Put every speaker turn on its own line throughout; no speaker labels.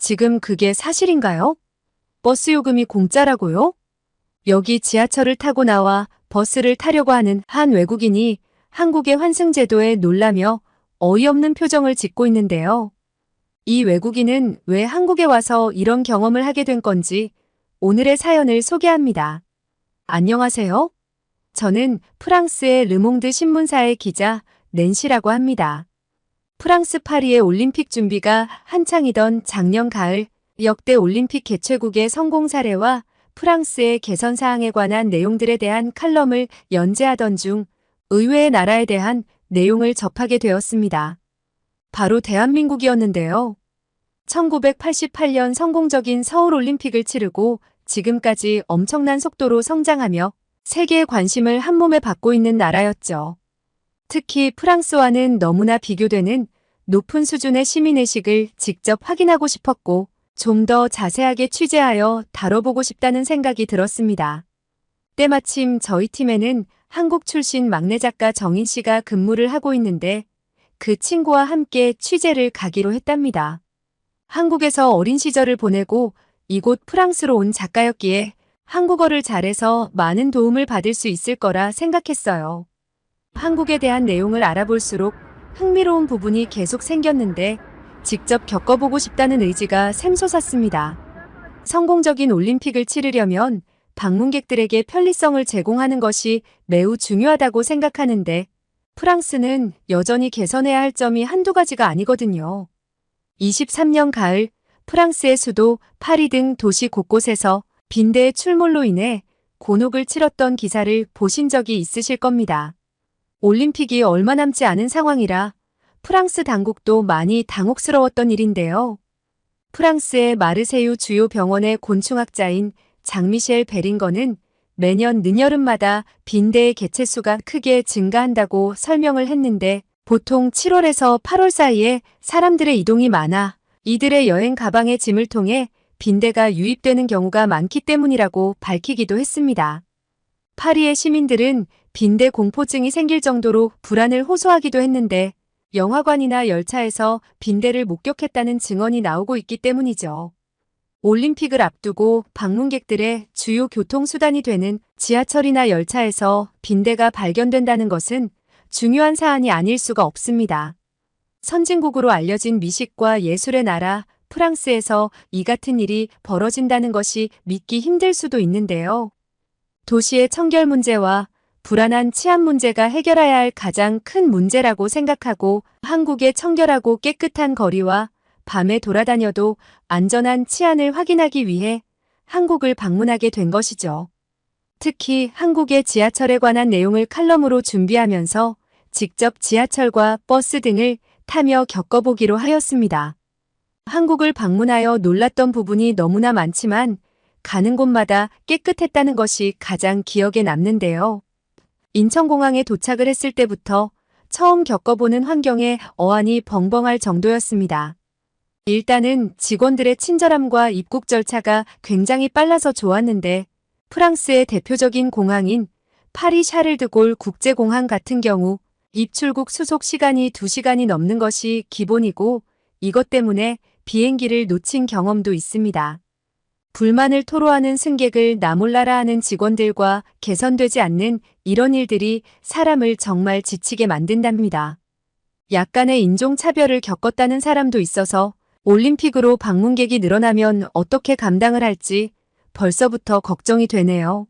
지금 그게 사실인가요? 버스 요금이 공짜라고요? 여기 지하철을 타고 나와 버스를 타려고 하는 한 외국인이 한국의 환승제도에 놀라며 어이없는 표정을 짓고 있는데요. 이 외국인은 왜 한국에 와서 이런 경험을 하게 된 건지 오늘의 사연을 소개합니다. 안녕하세요. 저는 프랑스의 르몽드 신문사의 기자 낸시라고 합니다. 프랑스 파리의 올림픽 준비가 한창이던 작년 가을 역대 올림픽 개최국의 성공 사례와 프랑스의 개선 사항에 관한 내용들에 대한 칼럼을 연재하던 중 의외의 나라에 대한 내용을 접하게 되었습니다. 바로 대한민국이었는데요. 1988년 성공적인 서울 올림픽을 치르고 지금까지 엄청난 속도로 성장하며 세계의 관심을 한 몸에 받고 있는 나라였죠. 특히 프랑스와는 너무나 비교되는 높은 수준의 시민의식을 직접 확인하고 싶었고 좀 더 자세하게 취재하여 다뤄보고 싶다는 생각이 들었습니다. 때마침 저희 팀에는 한국 출신 막내 작가 정인 씨가 근무를 하고 있는데 그 친구와 함께 취재를 가기로 했답니다. 한국에서 어린 시절을 보내고 이곳 프랑스로 온 작가였기에 한국어를 잘해서 많은 도움을 받을 수 있을 거라 생각했어요. 한국에 대한 내용을 알아볼수록 흥미로운 부분이 계속 생겼는데 직접 겪어보고 싶다는 의지가 샘솟았습니다. 성공적인 올림픽을 치르려면 방문객들에게 편리성을 제공하는 것이 매우 중요하다고 생각하는데 프랑스는 여전히 개선해야 할 점이 한두 가지가 아니거든요. 23년 가을 프랑스의 수도 파리 등 도시 곳곳에서 빈대의 출몰로 인해 곤혹을 치렀던 기사를 보신 적이 있으실 겁니다. 올림픽이 얼마 남지 않은 상황이라 프랑스 당국도 많이 당혹스러웠던 일인데요. 프랑스의 마르세유 주요 병원의 곤충학자인 장미셸 베링거는 매년 늦여름마다 빈대의 개체수가 크게 증가한다고 설명을 했는데 보통 7월에서 8월 사이에 사람들의 이동이 많아 이들의 여행 가방의 짐을 통해 빈대가 유입되는 경우가 많기 때문이라고 밝히기도 했습니다. 파리의 시민들은 빈대 공포증이 생길 정도로 불안을 호소하기도 했는데 영화관이나 열차에서 빈대를 목격했다는 증언이 나오고 있기 때문이죠. 올림픽을 앞두고 방문객들의 주요 교통수단이 되는 지하철이나 열차에서 빈대가 발견된다는 것은 중요한 사안이 아닐 수가 없습니다. 선진국으로 알려진 미식과 예술의 나라 프랑스에서 이 같은 일이 벌어진다는 것이 믿기 힘들 수도 있는데요. 도시의 청결 문제와 불안한 치안 문제가 해결해야 할 가장 큰 문제라고 생각하고 한국의 청결하고 깨끗한 거리와 밤에 돌아다녀도 안전한 치안을 확인하기 위해 한국을 방문하게 된 것이죠. 특히 한국의 지하철에 관한 내용을 칼럼으로 준비하면서 직접 지하철과 버스 등을 타며 겪어보기로 하였습니다. 한국을 방문하여 놀랐던 부분이 너무나 많지만 가는 곳마다 깨끗했다는 것이 가장 기억에 남는데요. 인천공항에 도착을 했을 때부터 처음 겪어보는 환경에 어안이 벙벙할 정도였습니다. 일단은 직원들의 친절함과 입국 절차가 굉장히 빨라서 좋았는데 프랑스의 대표적인 공항인 파리 샤를드골 국제공항 같은 경우 입출국 수속 시간이 2시간이 넘는 것이 기본이고 이것 때문에 비행기를 놓친 경험도 있습니다. 불만을 토로하는 승객을 나몰라라 하는 직원들과 개선되지 않는 이런 일들이 사람을 정말 지치게 만든답니다. 약간의 인종차별을 겪었다는 사람도 있어서 올림픽으로 방문객이 늘어나면 어떻게 감당을 할지 벌써부터 걱정이 되네요.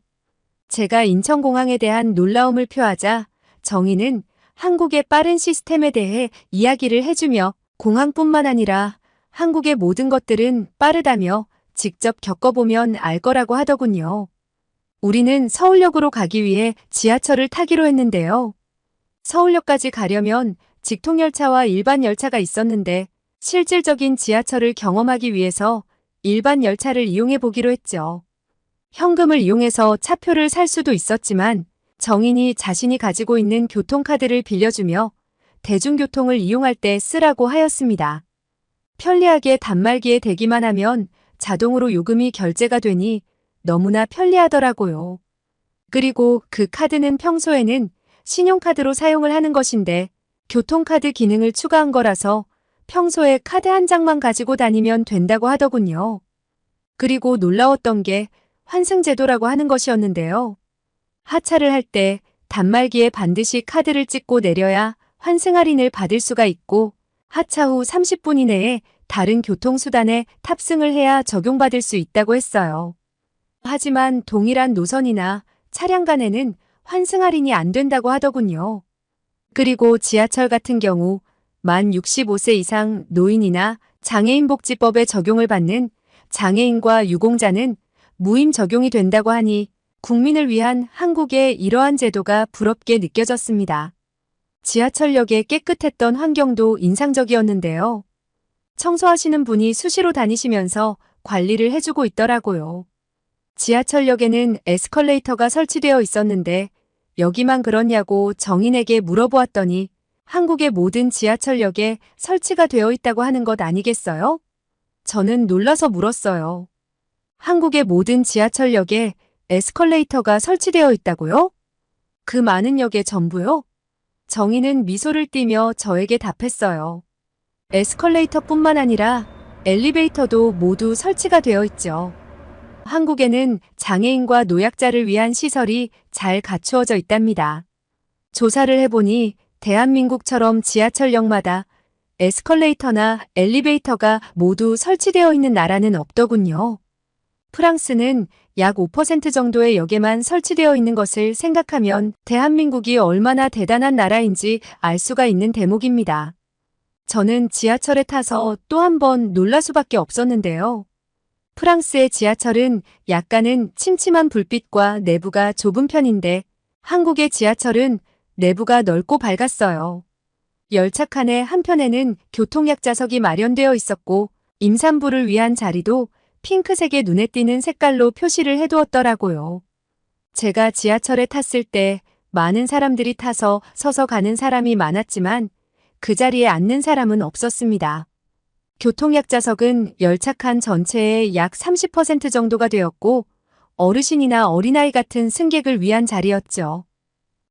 제가 인천공항에 대한 놀라움을 표하자 정의는 한국의 빠른 시스템에 대해 이야기를 해주며 공항뿐만 아니라 한국의 모든 것들은 빠르다며 직접 겪어보면 알 거라고 하더군요. 우리는 서울역으로 가기 위해 지하철을 타기로 했는데요. 서울역까지 가려면 직통열차와 일반 열차가 있었는데 실질적인 지하철을 경험하기 위해서 일반 열차를 이용해 보기로 했죠. 현금을 이용해서 차표를 살 수도 있었지만 정인이 자신이 가지고 있는 교통카드를 빌려주며 대중교통을 이용할 때 쓰라고 하였습니다. 편리하게 단말기에 대기만 하면 자동으로 요금이 결제가 되니 너무나 편리하더라고요. 그리고 그 카드는 평소에는 신용카드로 사용을 하는 것인데 교통카드 기능을 추가한 거라서 평소에 카드 한 장만 가지고 다니면 된다고 하더군요. 그리고 놀라웠던 게 환승제도라고 하는 것이었는데요. 하차를 할 때 단말기에 반드시 카드를 찍고 내려야 환승 할인을 받을 수가 있고 하차 후 30분 이내에 다른 교통수단에 탑승을 해야 적용받을 수 있다고 했어요. 하지만 동일한 노선이나 차량 간에는 환승 할인이 안 된다고 하더군요. 그리고 지하철 같은 경우 만 65세 이상 노인이나 장애인복지법에 적용을 받는 장애인과 유공자는 무임 적용이 된다고 하니 국민을 위한 한국의 이러한 제도가 부럽게 느껴졌습니다. 지하철역의 깨끗했던 환경도 인상적이었는데요. 청소하시는 분이 수시로 다니시면서 관리를 해주고 있더라고요. 지하철역에는 에스컬레이터가 설치되어 있었는데 여기만 그러냐고 정인에게 물어보았더니 한국의 모든 지하철역에 설치가 되어 있다고 하는 것 아니겠어요? 저는 놀라서 물었어요. 한국의 모든 지하철역에 에스컬레이터가 설치되어 있다고요? 그 많은 역에 전부요? 정희는 미소를 띠며 저에게 답했어요. 에스컬레이터뿐만 아니라 엘리베이터도 모두 설치가 되어 있죠. 한국에는 장애인과 노약자를 위한 시설이 잘 갖추어져 있답니다. 조사를 해보니 대한민국처럼 지하철역마다 에스컬레이터나 엘리베이터가 모두 설치되어 있는 나라는 없더군요. 프랑스는 약 5% 정도의 역에만 설치되어 있는 것을 생각하면 대한민국이 얼마나 대단한 나라인지 알 수가 있는 대목입니다. 저는 지하철에 타서 또 한 번 놀랄 수밖에 없었는데요. 프랑스의 지하철은 약간은 침침한 불빛과 내부가 좁은 편인데 한국의 지하철은 내부가 넓고 밝았어요. 열차 칸의 한편에는 교통약자석이 마련되어 있었고 임산부를 위한 자리도 핑크색의 눈에 띄는 색깔로 표시를 해두었더라고요. 제가 지하철에 탔을 때 많은 사람들이 타서 서서 가는 사람이 많았지만 그 자리에 앉는 사람은 없었습니다. 교통약자석은 열차칸 전체의 약 30% 정도가 되었고 어르신이나 어린아이 같은 승객을 위한 자리였죠.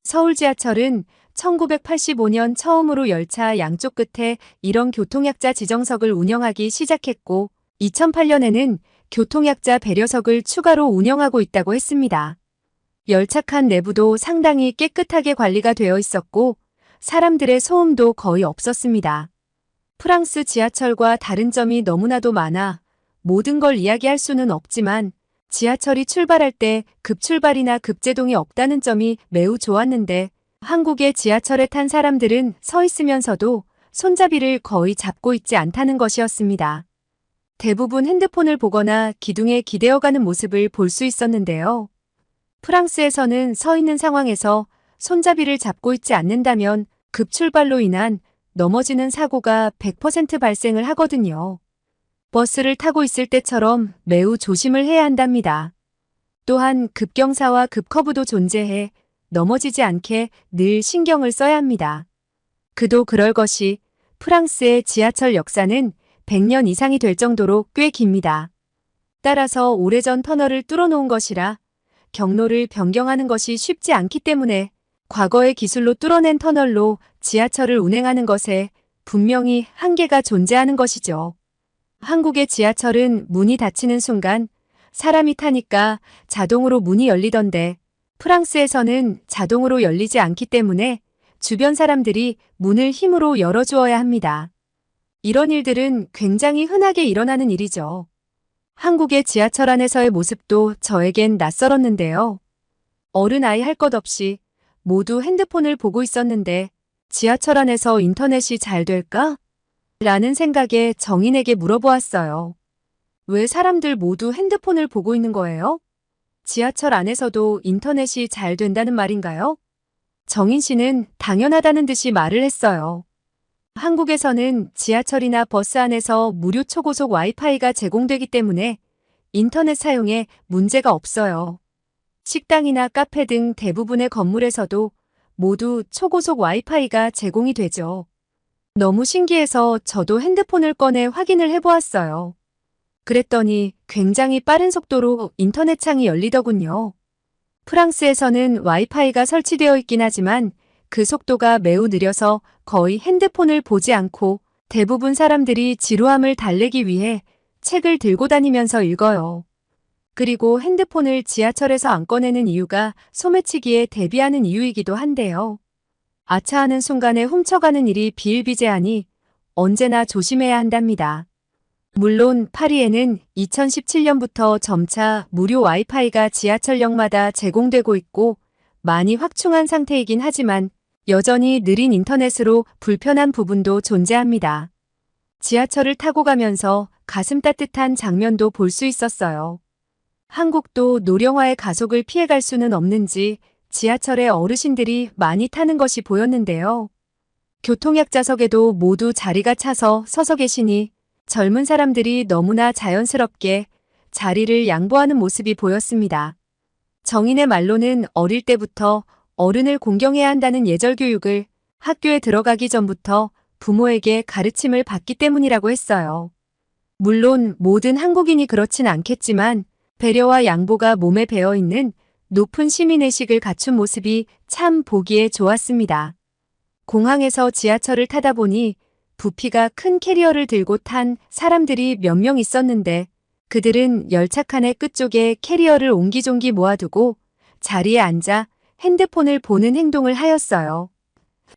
서울 지하철은 1985년 처음으로 열차 양쪽 끝에 이런 교통약자 지정석을 운영하기 시작했고 2008년에는 교통약자 배려석을 추가로 운영하고 있다고 했습니다. 열차칸 내부도 상당히 깨끗하게 관리가 되어 있었고 사람들의 소음도 거의 없었습니다. 프랑스 지하철과 다른 점이 너무나도 많아 모든 걸 이야기할 수는 없지만 지하철이 출발할 때 급출발이나 급제동이 없다는 점이 매우 좋았는데 한국의 지하철에 탄 사람들은 서 있으면서도 손잡이를 거의 잡고 있지 않다는 것이었습니다. 대부분 핸드폰을 보거나 기둥에 기대어가는 모습을 볼 수 있었는데요. 프랑스에서는 서 있는 상황에서 손잡이를 잡고 있지 않는다면 급출발로 인한 넘어지는 사고가 100% 발생을 하거든요. 버스를 타고 있을 때처럼 매우 조심을 해야 한답니다. 또한 급경사와 급커브도 존재해 넘어지지 않게 늘 신경을 써야 합니다. 그도 그럴 것이 프랑스의 지하철 역사는 100년 이상이 될 정도로 꽤 깁니다. 따라서 오래전 터널을 뚫어놓은 것이라 경로를 변경하는 것이 쉽지 않기 때문에 과거의 기술로 뚫어낸 터널로 지하철을 운행하는 것에 분명히 한계가 존재하는 것이죠. 한국의 지하철은 문이 닫히는 순간 사람이 타니까 자동으로 문이 열리던데 프랑스에서는 자동으로 열리지 않기 때문에 주변 사람들이 문을 힘으로 열어주어야 합니다. 이런 일들은 굉장히 흔하게 일어나는 일이죠. 한국의 지하철 안에서의 모습도 저에겐 낯설었는데요. 어른 아이 할 것 없이 모두 핸드폰을 보고 있었는데 지하철 안에서 인터넷이 잘 될까? 라는 생각에 정인에게 물어보았어요. 왜 사람들 모두 핸드폰을 보고 있는 거예요? 지하철 안에서도 인터넷이 잘 된다는 말인가요? 정인 씨는 당연하다는 듯이 말을 했어요. 한국에서는 지하철이나 버스 안에서 무료 초고속 와이파이가 제공되기 때문에 인터넷 사용에 문제가 없어요. 식당이나 카페 등 대부분의 건물에서도 모두 초고속 와이파이가 제공이 되죠. 너무 신기해서 저도 핸드폰을 꺼내 확인을 해보았어요. 그랬더니 굉장히 빠른 속도로 인터넷 창이 열리더군요. 프랑스에서는 와이파이가 설치되어 있긴 하지만 그 속도가 매우 느려서 거의 핸드폰을 보지 않고 대부분 사람들이 지루함을 달래기 위해 책을 들고 다니면서 읽어요. 그리고 핸드폰을 지하철에서 안 꺼내는 이유가 소매치기에 대비하는 이유이기도 한데요. 아차하는 순간에 훔쳐가는 일이 비일비재하니 언제나 조심해야 한답니다. 물론 파리에는 2017년부터 점차 무료 와이파이가 지하철역마다 제공되고 있고 많이 확충한 상태이긴 하지만 여전히 느린 인터넷으로 불편한 부분도 존재합니다. 지하철을 타고 가면서 가슴 따뜻한 장면도 볼 수 있었어요. 한국도 노령화의 가속을 피해갈 수는 없는지 지하철에 어르신들이 많이 타는 것이 보였는데요. 교통약자석에도 모두 자리가 차서 서서 계시니 젊은 사람들이 너무나 자연스럽게 자리를 양보하는 모습이 보였습니다. 정인의 말로는 어릴 때부터 어른을 공경해야 한다는 예절 교육을 학교에 들어가기 전부터 부모에게 가르침을 받기 때문이라고 했어요. 물론 모든 한국인이 그렇진 않겠지만 배려와 양보가 몸에 배어 있는 높은 시민의식을 갖춘 모습이 참 보기에 좋았습니다. 공항에서 지하철을 타다 보니 부피가 큰 캐리어를 들고 탄 사람들이 몇 명 있었는데 그들은 열차칸의 끝쪽에 캐리어를 옹기종기 모아두고 자리에 앉아 핸드폰을 보는 행동을 하였어요.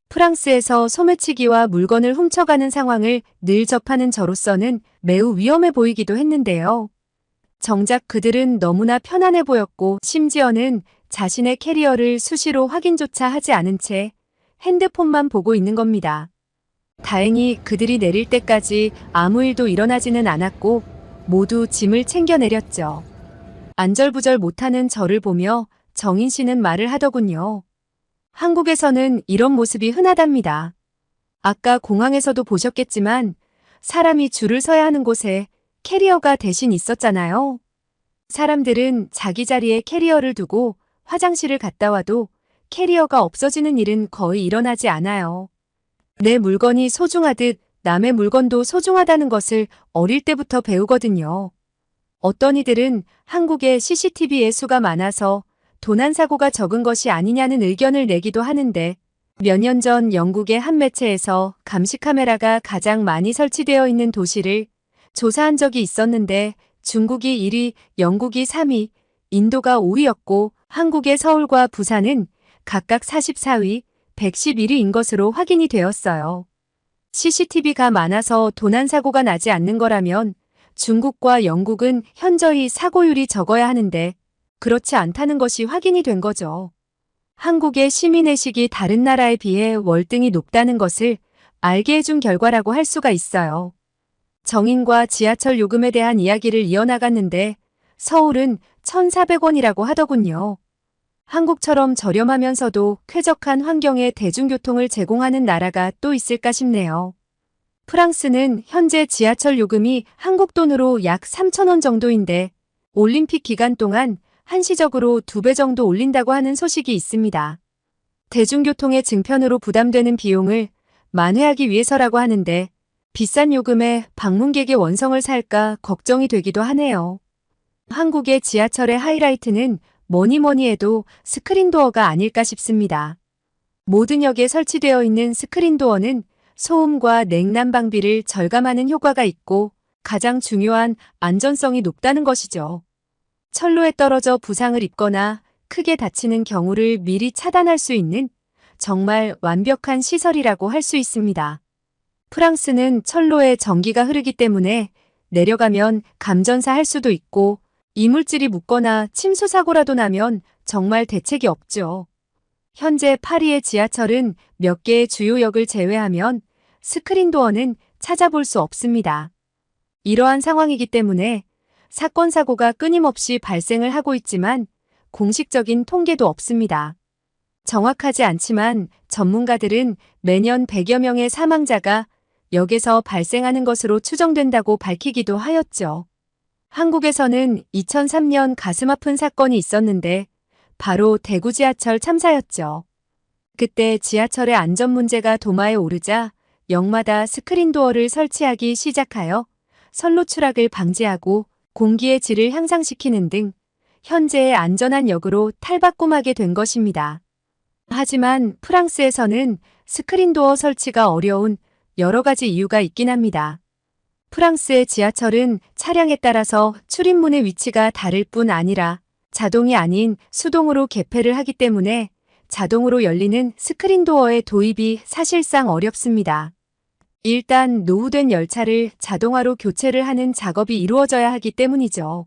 프랑스에서 소매치기와 물건을 훔쳐가는 상황을 늘 접하는 저로서는 매우 위험해 보이기도 했는데요. 정작 그들은 너무나 편안해 보였고 심지어는 자신의 캐리어를 수시로 확인조차 하지 않은 채 핸드폰만 보고 있는 겁니다. 다행히 그들이 내릴 때까지 아무 일도 일어나지는 않았고 모두 짐을 챙겨 내렸죠. 안절부절 못하는 저를 보며 정인 씨는 말을 하더군요. 한국에서는 이런 모습이 흔하답니다. 아까 공항에서도 보셨겠지만 사람이 줄을 서야 하는 곳에 캐리어가 대신 있었잖아요. 사람들은 자기 자리에 캐리어를 두고 화장실을 갔다 와도 캐리어가 없어지는 일은 거의 일어나지 않아요. 내 물건이 소중하듯 남의 물건도 소중하다는 것을 어릴 때부터 배우거든요. 어떤 이들은 한국에 CCTV의 수가 많아서 도난 사고가 적은 것이 아니냐는 의견을 내기도 하는데 몇 년 전 영국의 한 매체에서 감시 카메라가 가장 많이 설치되어 있는 도시를 조사한 적이 있었는데 중국이 1위, 영국이 3위, 인도가 5위였고 한국의 서울과 부산은 각각 44위, 111위인 것으로 확인이 되었어요. CCTV가 많아서 도난 사고가 나지 않는 거라면 중국과 영국은 현저히 사고율이 적어야 하는데 그렇지 않다는 것이 확인이 된 거죠. 한국의 시민의식이 다른 나라에 비해 월등히 높다는 것을 알게 해준 결과라고 할 수가 있어요. 정인과 지하철 요금에 대한 이야기를 이어나갔는데 서울은 1,400원이라고 하더군요. 한국처럼 저렴하면서도 쾌적한 환경의 대중교통을 제공하는 나라가 또 있을까 싶네요. 프랑스는 현재 지하철 요금이 한국 돈으로 약 3,000원 정도인데 올림픽 기간 동안 한시적으로 두 배 정도 올린다고 하는 소식이 있습니다. 대중교통의 증편으로 부담되는 비용을 만회하기 위해서라고 하는데 비싼 요금에 방문객의 원성을 살까 걱정이 되기도 하네요. 한국의 지하철의 하이라이트는 뭐니 뭐니 해도 스크린도어가 아닐까 싶습니다. 모든 역에 설치되어 있는 스크린도어는 소음과 냉난 방비를 절감하는 효과가 있고 가장 중요한 안전성이 높다는 것이죠. 철로에 떨어져 부상을 입거나 크게 다치는 경우를 미리 차단할 수 있는 정말 완벽한 시설이라고 할 수 있습니다. 프랑스는 철로에 전기가 흐르기 때문에 내려가면 감전사 할 수도 있고 이물질이 묻거나 침수 사고라도 나면 정말 대책이 없죠. 현재 파리의 지하철은 몇 개의 주요 역을 제외하면 스크린도어는 찾아볼 수 없습니다. 이러한 상황이기 때문에 사건 사고가 끊임없이 발생을 하고 있지만 공식적인 통계도 없습니다. 정확하지 않지만 전문가들은 매년 100여 명의 사망자가 역에서 발생하는 것으로 추정된다고 밝히기도 하였죠. 한국에서는 2003년 가슴 아픈 사건이 있었는데 바로 대구 지하철 참사였죠. 그때 지하철의 안전 문제가 도마에 오르자 역마다 스크린도어를 설치하기 시작하여 선로 추락을 방지하고 공기의 질을 향상시키는 등 현재의 안전한 역으로 탈바꿈하게 된 것입니다. 하지만 프랑스에서는 스크린도어 설치가 어려운 여러 가지 이유가 있긴 합니다. 프랑스의 지하철은 차량에 따라서 출입문의 위치가 다를 뿐 아니라 자동이 아닌 수동으로 개폐를 하기 때문에 자동으로 열리는 스크린 도어의 도입이 사실상 어렵습니다. 일단 노후된 열차를 자동화로 교체를 하는 작업이 이루어져야 하기 때문이죠.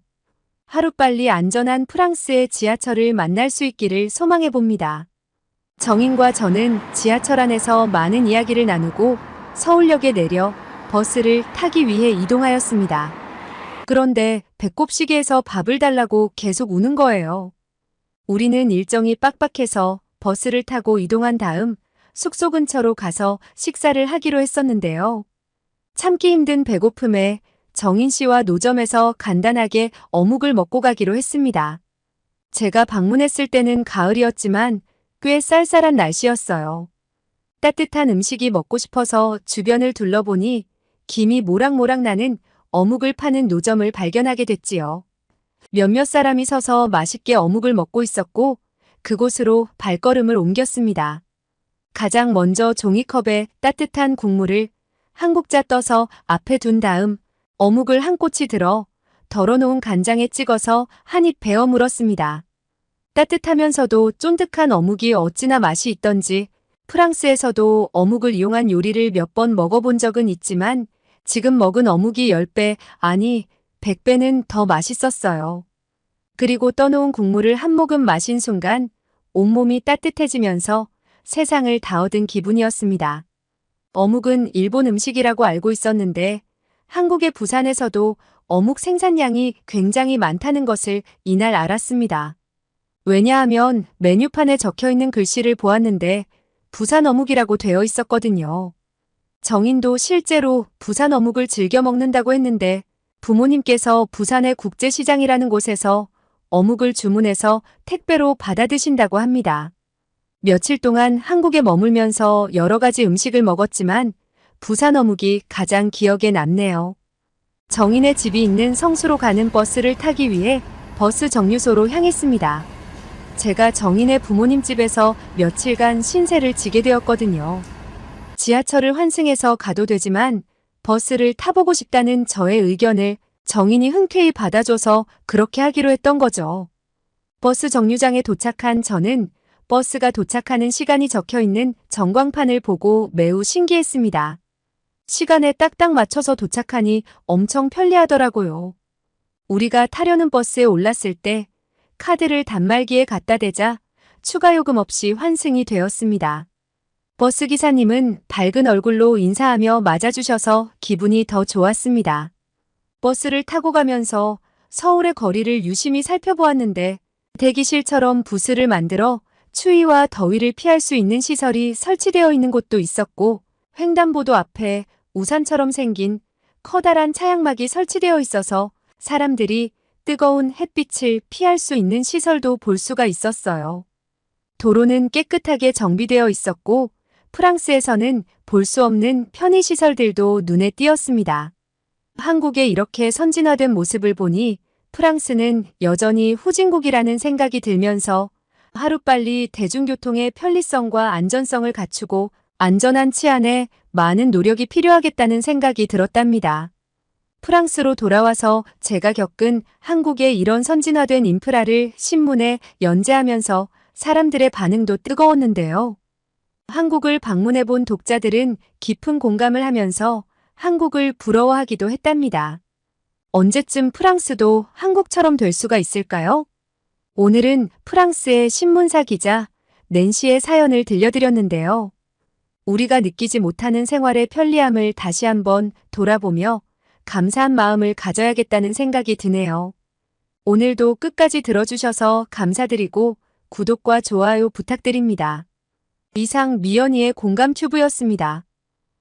하루빨리 안전한 프랑스의 지하철을 만날 수 있기를 소망해 봅니다. 정인과 저는 지하철 안에서 많은 이야기를 나누고 서울역에 내려 버스를 타기 위해 이동하였습니다. 그런데 배꼽시계에서 밥을 달라고 계속 우는 거예요. 우리는 일정이 빡빡해서 버스를 타고 이동한 다음 숙소 근처로 가서 식사를 하기로 했었는데요. 참기 힘든 배고픔에 정인 씨와 노점에서 간단하게 어묵을 먹고 가기로 했습니다. 제가 방문했을 때는 가을이었지만 꽤 쌀쌀한 날씨였어요. 따뜻한 음식이 먹고 싶어서 주변을 둘러보니 김이 모락모락 나는 어묵을 파는 노점을 발견하게 됐지요. 몇몇 사람이 서서 맛있게 어묵을 먹고 있었고 그곳으로 발걸음을 옮겼습니다. 가장 먼저 종이컵에 따뜻한 국물을 한 국자 떠서 앞에 둔 다음 어묵을 한 꼬치 들어 덜어놓은 간장에 찍어서 한 입 베어 물었습니다. 따뜻하면서도 쫀득한 어묵이 어찌나 맛이 있던지 프랑스에서도 어묵을 이용한 요리를 몇 번 먹어본 적은 있지만 지금 먹은 어묵이 10배, 아니 100배는 더 맛있었어요. 그리고 떠놓은 국물을 한 모금 마신 순간 온몸이 따뜻해지면서 세상을 다 얻은 기분이었습니다. 어묵은 일본 음식이라고 알고 있었는데 한국의 부산에서도 어묵 생산량이 굉장히 많다는 것을 이날 알았습니다. 왜냐하면 메뉴판에 적혀 있는 글씨를 보았는데 부산 어묵이라고 되어 있었거든요. 정인도 실제로 부산 어묵을 즐겨 먹는다고 했는데 부모님께서 부산의 국제시장이라는 곳에서 어묵을 주문해서 택배로 받아 드신다고 합니다. 며칠 동안 한국에 머물면서 여러 가지 음식을 먹었지만 부산 어묵이 가장 기억에 남네요. 정인의 집이 있는 성수로 가는 버스를 타기 위해 버스 정류소로 향했습니다. 제가 정인의 부모님 집에서 며칠간 신세를 지게 되었거든요. 지하철을 환승해서 가도 되지만 버스를 타보고 싶다는 저의 의견을 정인이 흔쾌히 받아줘서 그렇게 하기로 했던 거죠. 버스 정류장에 도착한 저는 버스가 도착하는 시간이 적혀 있는 전광판을 보고 매우 신기했습니다. 시간에 딱딱 맞춰서 도착하니 엄청 편리하더라고요. 우리가 타려는 버스에 올랐을 때 카드를 단말기에 갖다 대자 추가 요금 없이 환승이 되었습니다. 버스 기사님은 밝은 얼굴로 인사하며 맞아주셔서 기분이 더 좋았습니다. 버스를 타고 가면서 서울의 거리를 유심히 살펴보았는데 대기실처럼 부스를 만들어 추위와 더위를 피할 수 있는 시설이 설치되어 있는 곳도 있었고 횡단보도 앞에 우산처럼 생긴 커다란 차양막이 설치되어 있어서 사람들이 뜨거운 햇빛을 피할 수 있는 시설도 볼 수가 있었어요. 도로는 깨끗하게 정비되어 있었고 프랑스에서는 볼 수 없는 편의시설들도 눈에 띄었습니다. 한국의 이렇게 선진화된 모습을 보니 프랑스는 여전히 후진국이라는 생각이 들면서 하루빨리 대중교통의 편리성과 안전성을 갖추고 안전한 치안에 많은 노력이 필요하겠다는 생각이 들었답니다. 프랑스로 돌아와서 제가 겪은 한국의 이런 선진화된 인프라를 신문에 연재하면서 사람들의 반응도 뜨거웠는데요. 한국을 방문해 본 독자들은 깊은 공감을 하면서 한국을 부러워하기도 했답니다. 언제쯤 프랑스도 한국처럼 될 수가 있을까요? 오늘은 프랑스의 신문사 기자 낸시의 사연을 들려드렸는데요. 우리가 느끼지 못하는 생활의 편리함을 다시 한번 돌아보며 감사한 마음을 가져야겠다는 생각이 드네요. 오늘도 끝까지 들어주셔서 감사드리고 구독과 좋아요 부탁드립니다. 이상 미연이의 공감 튜브였습니다.